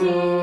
to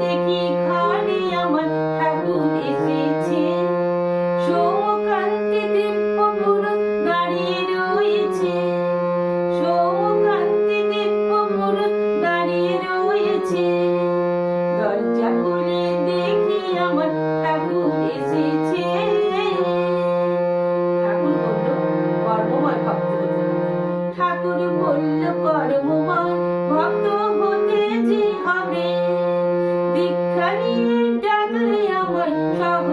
দেখি খালি আমার ঠাকুর এসেছে? সৌকান্তি দিব্য পুরুষ দাঁড়িয়ে রয়েছে। সৌকান্তি দিব্য পুরুষ দাঁড়িয়ে রয়েছে। দরজা খুলে দেখি আমার ঠাকুর এসেছে। ঠাকুর বলল, কর্মময় ভক্ত হতে যে হবে।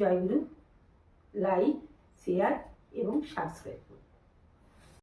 জয়গুরু লাইক শেয়ার এবং সাবস্ক্রাইব করুন।